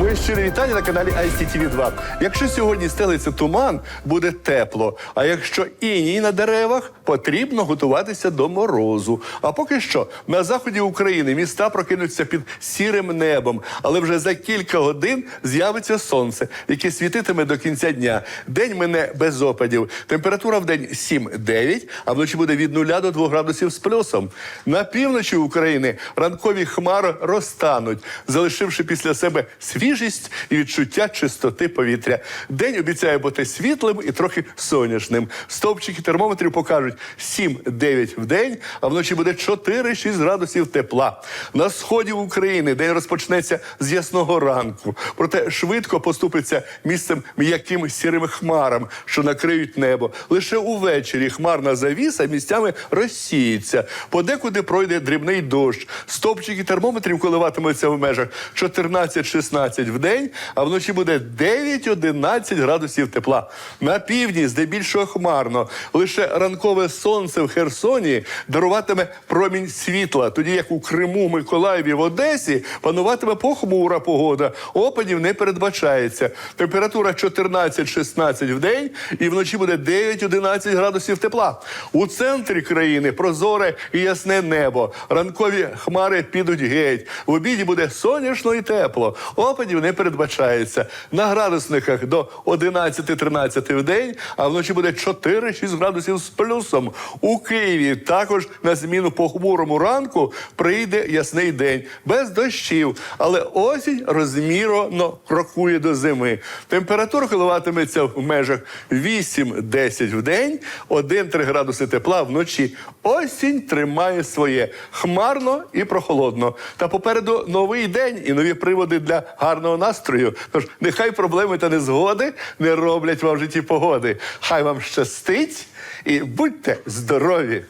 Моє щире вітання на каналі ICTV 2 Якщо сьогодні стелиться туман, буде тепло. А якщо іній на деревах, потрібно готуватися до морозу. А поки що на заході України міста прокинуться під сірим небом, але вже за кілька годин з'явиться сонце, яке світитиме до кінця дня. День мине без опадів. Температура в день 7-9, а вночі буде від 0 до 2 градусів з плюсом. На півночі України ранкові хмари розтануть, залишивши після себе свіжість і відчуття чистоти повітря. День обіцяє бути світлим і трохи сонячним. Стовпчики термометрів покажуть 7-9 в день, а вночі буде 4-6 градусів тепла. На сході України день розпочнеться з ясного ранку, проте швидко поступиться місцем м'яким сірим хмарам, що накриють небо. Лише увечері хмарна завіса місцями розсіється. Подекуди пройде дрібний дощ. Стопчики термометрів коливатимуться в межах 14-16 в день, а вночі буде 9-11 градусів тепла. На півдні здебільшого хмарно. Лише ранкове сонце в Херсоні даруватиме промінь світла, тоді як у Криму, Миколаєві, в Одесі пануватиме похмура погода. Опадів не передбачається. Температура 14-16 в день і вночі буде 9-11 градусів тепла. У центрі країни прозоре і ясне небо. Ранкові хмари підуть геть. В обіді буде сонячно і тепло. Опадів не передбачається. На градусниках до 11-13 в день, а вночі буде 4-6 градусів з плюсом. У Києві також на зміну похмурому ранку прийде ясний день без дощів, але осінь розмірно крокує до зими. Температура коливатиметься в межах 8-10 в день, 1-3 градуси тепла вночі. Осінь тримає своє хмарно і прохолодно. Та попереду новий день і нові приводи для гарного настрою. Тож нехай проблеми та незгоди не роблять вам в житті погоди. Хай вам щастить і будьте здорові!